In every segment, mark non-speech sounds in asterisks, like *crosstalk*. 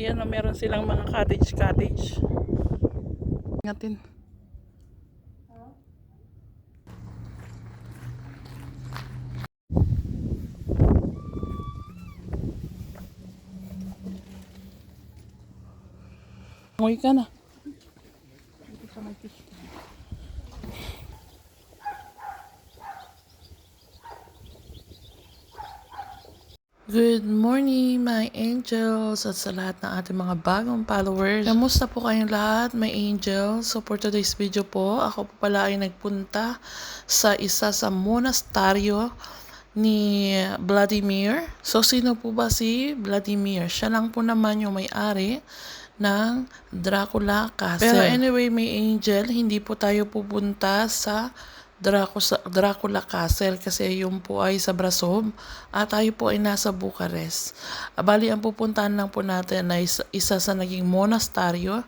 Ayan na meron silang mga cottage-cottage. Ngatin. Nguy ka na. Good morning, my angels, at sa lahat ng ating mga bagong followers. Kamusta po kayong lahat, my angels? So for today's video po, ako po pala ay nagpunta sa isa sa monastaryo ni Vladimir. So sino po ba si Vladimir? Siya lang po naman yung may-ari ng Dracula Castle. Pero anyway, may angel, hindi po tayo pupunta sa Dracula, Dracula Castle kasi yung po ay sa Brasov at tayo po ay nasa Bucharest. Ah, Bali, ang pupuntahan lang po natin ay isa, isa sa naging monastaryo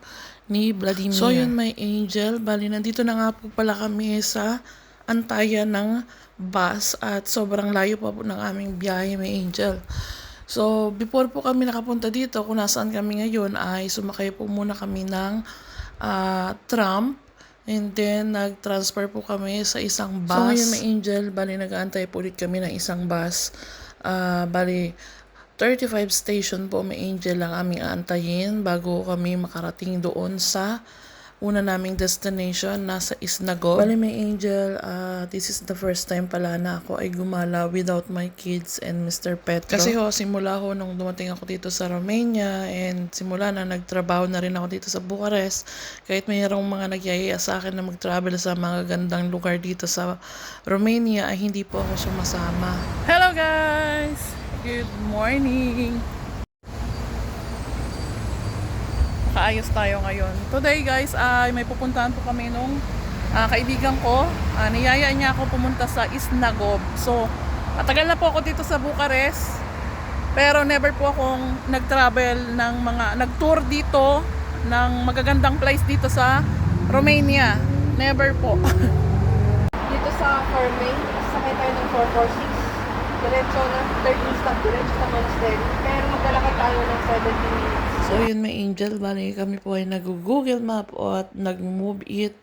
ni Vladimir. So yun may angel, bali nandito na nga po pala kami sa antayan ng bus at sobrang layo pa po ng aming biyahe may angel. So, before po kami nakapunta dito, kung nasaan kami ngayon, ay sumakay po muna kami ng ah, tram And then, nag-transfer po kami sa isang bus. So, ngayon may angel, bali nag-aantay po ulit kami ng isang bus. Ah, bali, 35 station po may angel lang aming aantayin bago kami makarating doon sa una naming destination, nasa Isnagog. Bali may angel, ah, this is the first time pala na ako ay gumala without my kids and Mr. Petro. Kasi ho, simula ho nung dumating ako dito sa Romania and simula na nagtrabaho na rin ako dito sa Bucharest, kahit mayroong mga nagyayaya sa akin na mag-travel sa mga gandang lugar dito sa Romania, ay hindi po ako sumasama. Hello guys! Good morning! Kaayos tayo ngayon. Today guys, ay may pupuntahan po kami nung ah, kaibigan ko. Ah, niyaya niya ako pumunta sa Isnagob. So, matagal na po ako dito sa Bucharest. Pero never po akong nag-travel ng mga, nag-tour dito ng magagandang place dito sa Romania. Never po. *laughs* Dito sa Carmen, sakay tayo ng 446. Diretso na, third stop, diretso sa monastery. Pero maglalakad tayo ng 17 minutes. So yun may angel, bali kami po ay nag-google map o at nag-move it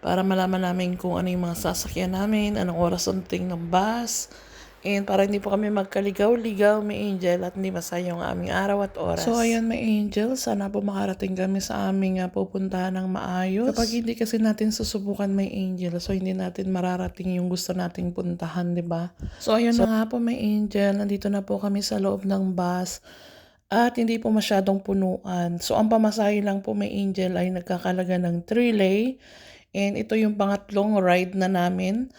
para malaman namin kung ano yung mga sasakyan namin, anong oras ang ting ng bus, and para hindi po kami magkaligaw-ligaw may angel at hindi masayang ang aming araw at oras. So ayun may angel, sana po makarating kami sa aming uh, pupuntahan ng maayos. Kapag hindi kasi natin susubukan may angel, so hindi natin mararating yung gusto nating puntahan, di ba? So ayun na nga po may angel, nandito na po kami sa loob ng bus at hindi po masyadong punuan. So, ang pamasahe lang po may Angel ay nagkakalaga ng 3 lay. And ito yung pangatlong ride na namin.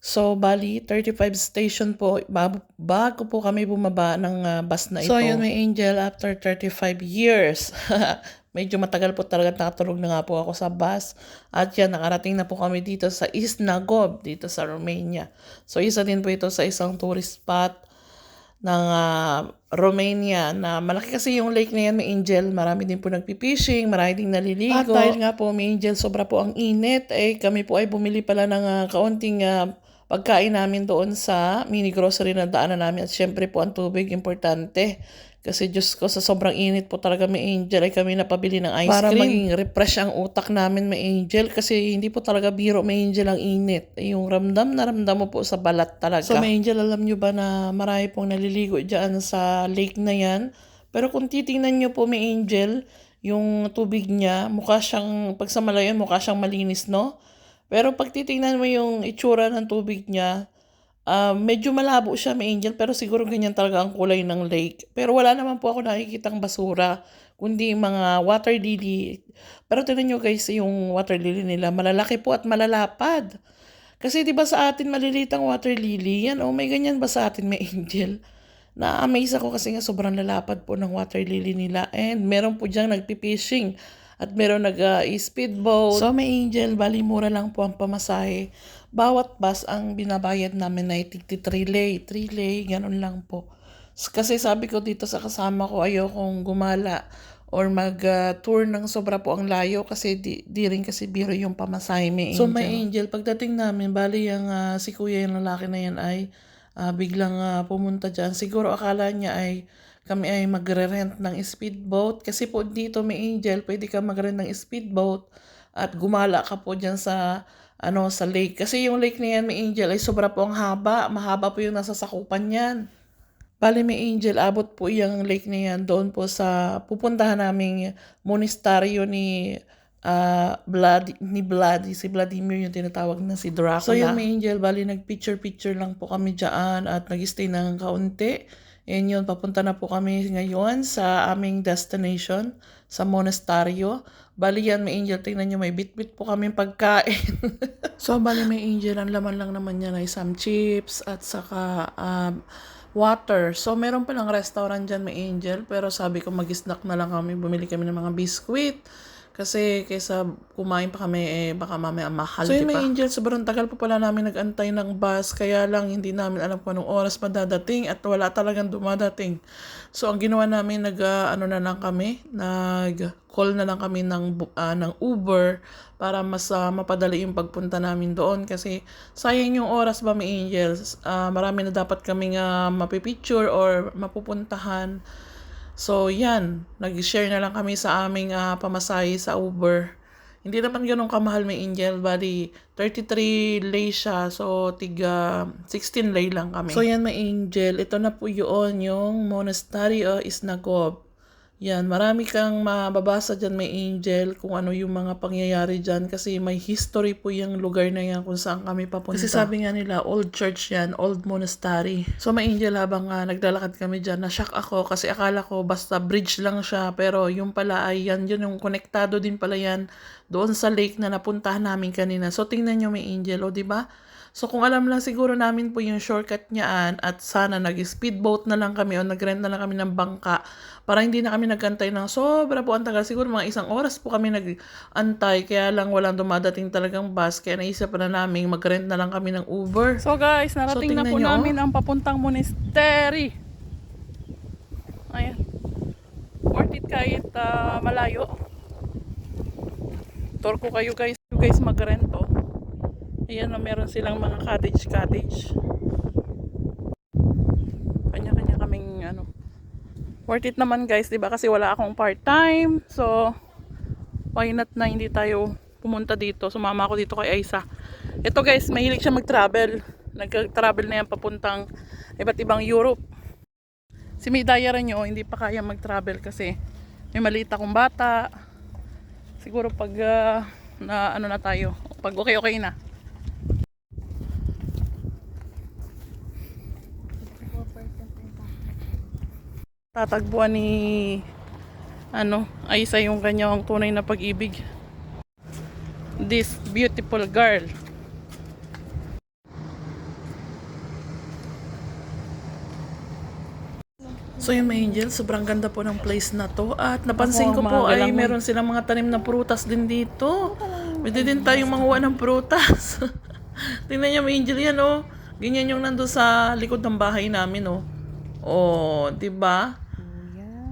So, bali, 35 station po, bago, bago po kami bumaba ng ah, bus na ito. So, ayun, may Angel, after 35 years. *laughs* Medyo matagal po talaga nakatulog na nga po ako sa bus. At yan, nakarating na po kami dito sa Isnagob, dito sa Romania. So, isa din po ito sa isang tourist spot ng ah, Romania na malaki kasi yung lake na yan, may angel. Marami din po nagpipishing, marami din naliligo. At dahil nga po may angel, sobra po ang init, eh kami po ay bumili pala ng ah, kaunting ah, pagkain namin doon sa mini grocery na daanan namin. At syempre po ang tubig, importante. Kasi Diyos ko, sa sobrang init po talaga may angel ay kami napabili ng ice Para cream. Para maging refresh ang utak namin may angel. Kasi hindi po talaga biro may angel ang init. Yung ramdam na ramdam mo po sa balat talaga. So may angel, alam nyo ba na marami pong naliligo dyan sa lake na yan? Pero kung titingnan nyo po may angel, yung tubig niya, mukha siyang, pag sa malayo, mukha siyang malinis, no? Pero pag titingnan mo yung itsura ng tubig niya, Ah, medyo malabo siya, may angel, pero siguro ganyan talaga ang kulay ng lake. Pero wala naman po ako nakikitang basura, kundi mga water lily. Pero tingnan nyo guys, yung water lily nila, malalaki po at malalapad. Kasi di ba sa atin maliliit ang water lily, yan, oh may ganyan ba sa atin may angel? Na-amaze ako kasi nga sobrang lalapad po ng water lily nila. And meron po diyang nagpipishing at meron nag-speedboat. So may angel, bali mura lang po ang pamasahe. Bawat bus ang binabayad namin ay 3 lay, 3 lay, ganun lang po. Kasi sabi ko dito sa kasama ko, ayokong gumala or mag-tour ng sobra po ang layo kasi di, di rin kasi biro yung pamasahe may angel. So may angel, pagdating namin, bali yung ah, si kuya yung lalaki na yan ay ah, biglang ah, pumunta dyan. Siguro akala niya ay kami ay magre-rent ng speedboat. Kasi po dito may angel, pwede ka mag-rent ng speedboat at gumala ka po dyan sa ano sa lake. Kasi yung lake na yan, may angel, ay sobra po ang haba. Mahaba po yung nasa sakupan yan. Bali may angel, abot po yung lake na yan doon po sa pupuntahan naming monasteryo ni ah Vlad, ni Vlad, si Vladimir yung tinatawag na si Dracula. So yun may angel, bali nag-picture-picture lang po kami dyan at nag-stay ng kaunti. And yun, papunta na po kami ngayon sa aming destination, sa monasteryo. Bali yan, may angel, tingnan nyo, may bit-bit po kami pagkain. *laughs* so, bali may angel, ang laman lang naman yan ay some chips at saka um, water. So, meron palang restaurant dyan, may angel, pero sabi ko mag-snack na lang kami, bumili kami ng mga biskuit. Kasi kaysa kumain pa kami, eh, baka mamaya mahal, So, yun, may angel, sobrang tagal pa pala namin nag-antay ng bus, kaya lang hindi namin alam kung anong oras pa dadating at wala talagang dumadating. So, ang ginawa namin, nag, ah, ano na lang kami, nag-call na lang kami ng, ah, ng Uber para mas ah, mapadali yung pagpunta namin doon kasi sayang yung oras ba may angels. Ah, marami na dapat kaming uh, mapipicture or mapupuntahan. So, yan. Nag-share na lang kami sa aming ah, pamasahe sa Uber. Hindi naman ganun kamahal may Angel. Bali, 33 lay siya. So, tiga 16 lay lang kami. So, yan may Angel. Ito na po yun, yung Monastery of Isnagob. Yan, marami kang mababasa dyan may angel kung ano yung mga pangyayari dyan kasi may history po yung lugar na yan kung saan kami papunta. Kasi sabi nga nila, old church yan, old monastery. So may angel habang uh, naglalakad kami dyan, na-shock ako kasi akala ko basta bridge lang siya pero yung pala ay yan, yun yung konektado din pala yan doon sa lake na napuntahan namin kanina. So tingnan nyo may angel, o di ba? So kung alam lang siguro namin po yung shortcut niyaan at sana nag-speedboat na lang kami o nag-rent na lang kami ng bangka para hindi na kami nagantay ng sobra po ang tagal. Siguro mga isang oras po kami nag-antay kaya lang walang dumadating talagang bus kaya naisip na namin mag-rent na lang kami ng Uber. So guys, narating na tingnan po nyo, namin ang papuntang monastery. Ayan. Worth it kahit ah, malayo. Tour ko kayo guys. You guys mag-rent oh. Ayan na meron silang mga cottage cottage. Kanya-kanya kaming ano. Worth it naman guys, 'di ba? Kasi wala akong part-time. So why not na hindi tayo pumunta dito. Sumama ako dito kay Aisa. Ito guys, mahilig siya mag-travel. Nag-travel na yan papuntang iba't ibang Europe. Si May Daya nyo, hindi pa kaya mag-travel kasi may maliit akong bata. Siguro pag ah, na ano na tayo, pag okay okay na. Tatagbuan ni ano, Aisa yung kanyang tunay na pag-ibig. This beautiful girl. So yung may angel, sobrang ganda po ng place na to. At napansin ko po mga ay meron silang mga tanim na prutas din dito. Pwede din tayong manguha ng prutas. *laughs* Tingnan niyo may angel yan oh. Ganyan yung nando sa likod ng bahay namin oh. Oh, 'di ba?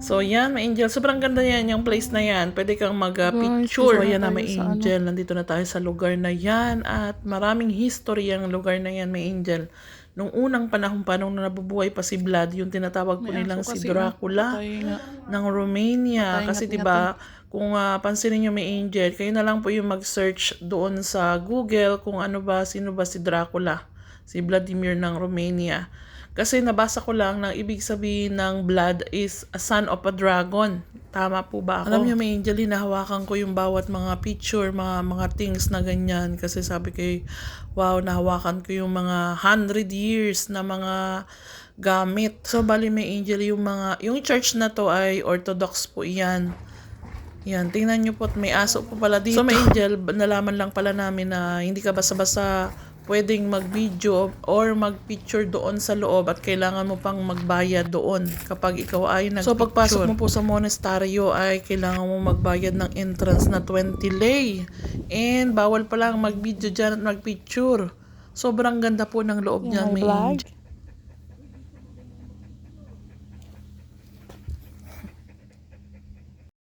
So yan, may angel. Sobrang ganda yan, yung place na yan. Pwede kang mag-picture. so yan na may ano. angel. Nandito na tayo sa lugar na yan. At maraming history ang lugar na yan, may angel. Nung unang panahon pa, nung nabubuhay pa si Vlad, yung tinatawag po nilang si Dracula nga. ng Romania. Patay Kasi 'di ba kung ah, pansinin niyo may angel, kayo na lang po yung mag-search doon sa Google kung ano ba, sino ba si Dracula, si Vladimir ng Romania. Kasi nabasa ko lang na ibig sabihin ng blood is a son of a dragon. Tama po ba ako? Alam niyo, may angel, hinahawakan ko yung bawat mga picture, mga mga things na ganyan. Kasi sabi ko, wow, nahawakan ko yung mga 100 years na mga gamit. So, bali may angel yung mga, yung church na to ay orthodox po yan. Yan, tingnan nyo po, may aso po pala dito. So, may angel, nalaman lang pala namin na hindi ka basta-basta pwedeng mag-video or mag-picture doon sa loob at kailangan mo pang magbayad doon kapag ikaw ay nag So, pagpasok mo po sa monasteryo ay kailangan mo magbayad ng entrance na 20 lei. And bawal pa lang mag-video dyan at mag-picture. Sobrang ganda po ng loob niyan, Yung may vlog.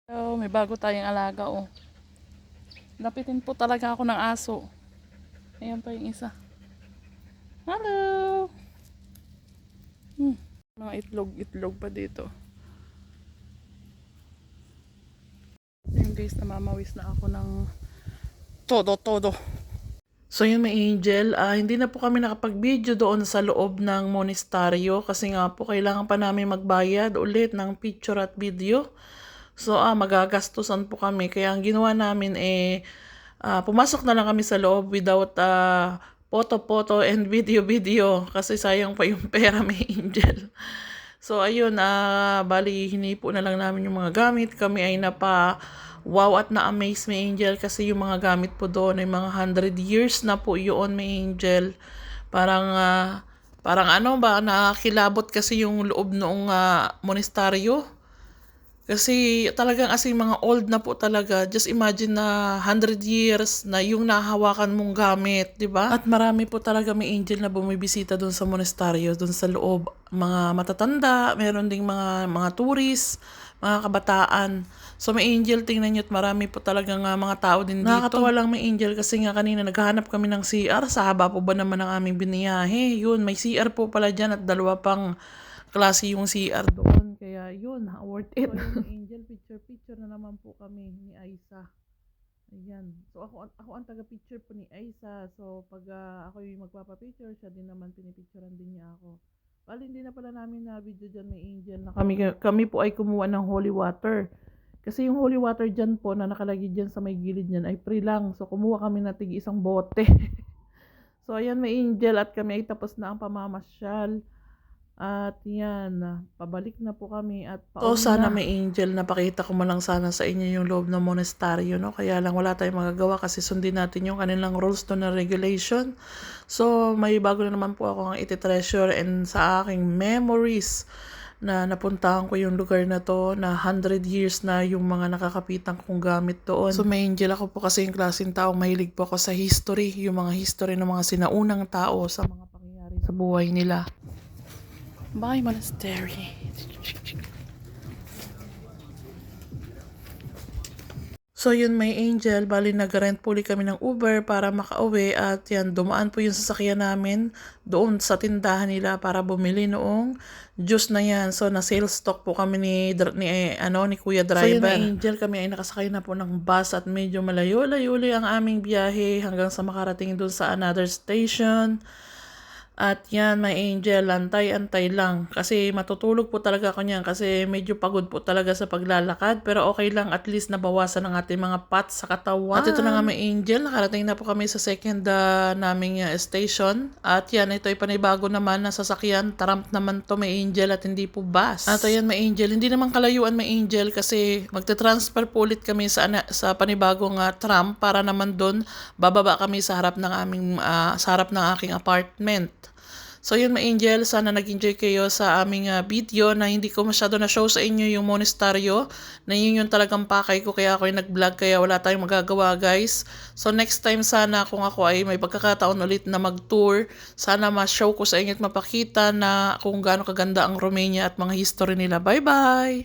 So, may bago tayong alaga, oh. Lapitin po talaga ako ng aso. Ayan pa yung isa. Hello! Hmm. Mga itlog-itlog pa dito. Ayun guys, namamawis na ako ng todo-todo. So yun may angel, uh, hindi na po kami nakapag-video doon sa loob ng monasteryo kasi nga po kailangan pa namin magbayad ulit ng picture at video. So ah, magagastusan po kami. Kaya ang ginawa namin eh ah, pumasok na lang kami sa loob without ah, photo-photo and *laughs* video-video kasi sayang pa yung pera may angel. So ayun, ah, bali hinipo na lang namin yung mga gamit. Kami ay napa wow at na-amaze may angel kasi yung mga gamit po doon ay mga 100 years na po yun may angel. Parang ah, parang ano ba nakakilabot kasi yung loob noong ah, monasteryo. Kasi talagang as in, mga old na po talaga. Just imagine na 100 years na yung nahawakan mong gamit, di ba? At marami po talaga may angel na bumibisita doon sa monasteryo, doon sa loob. Mga matatanda, meron ding mga, mga tourist, mga kabataan. So may angel, tingnan nyo, at marami po talagang nga mga tao din dito. Nakakatawa lang may angel kasi nga kanina naghahanap kami ng CR. Sa haba po ba naman ng aming biniyahe? Yun, may CR po pala dyan at dalawa pang klase yung CR doon. Kaya yun, worth it. *laughs* angel, picture-picture na naman po kami ni Aisa. Ayan. So ako, ako ang taga-picture po ni Aisa. So pag ah, ako yung magpapa-picture, siya din naman pinipicturean din niya ako. Bali, hindi na pala namin na video dyan may angel na kami, kami po ay kumuha ng holy water. Kasi yung holy water dyan po na nakalagay dyan sa may gilid niyan ay free lang. So kumuha kami na tig isang bote. *laughs* so ayan may angel at kami ay tapos na ang pamamasyal. At yan, pabalik na po kami at pauwi So, sana na. may angel na pakita ko man lang sana sa inyo yung loob ng monasteryo, no? Kaya lang wala tayong magagawa kasi sundin natin yung kanilang rules to na regulation. So, may bago na naman po ako ang iti-treasure and sa aking memories na napuntahan ko yung lugar na to na 100 years na yung mga nakakapitan kong gamit doon. So may angel ako po kasi yung klaseng tao, mahilig po ako sa history, yung mga history ng mga sinaunang tao sa mga pangyayari sa buhay nila. Bye, monastery. So yun may angel, bali nag-rent po kami ng Uber para makauwi at yan, dumaan po yung sasakyan namin doon sa tindahan nila para bumili noong juice na yan. So na sales stock po kami ni, ni, eh, ano, ni Kuya Driver. So yun may angel, kami ay nakasakay na po ng bus at medyo malayo-layo ang aming biyahe hanggang sa makarating doon sa another station. At yan, may angel, antay-antay lang. Kasi matutulog po talaga ako niyan kasi medyo pagod po talaga sa paglalakad. Pero okay lang, at least nabawasan ang ating mga pats sa katawan. At ito na nga may angel, nakarating na po kami sa second uh, naming uh, station. At yan, ito ay panibago naman na sasakyan. Taramp naman to may angel at hindi po bus. At ayan, may angel. Hindi naman kalayuan may angel kasi magte-transfer po ulit kami sa, sa panibagong uh, tram para naman doon bababa kami sa harap ng aming ah, sa harap ng aking apartment. So yun mga angel, sana nag-enjoy kayo sa aming ah, video na hindi ko masyado na show sa inyo yung monasteryo na yun yung talagang pakay ko kaya ako yung nag-vlog kaya wala tayong magagawa guys. So next time sana kung ako ay may pagkakataon ulit na mag-tour, sana ma-show ko sa inyo at mapakita na kung gaano kaganda ang Romania at mga history nila. Bye bye!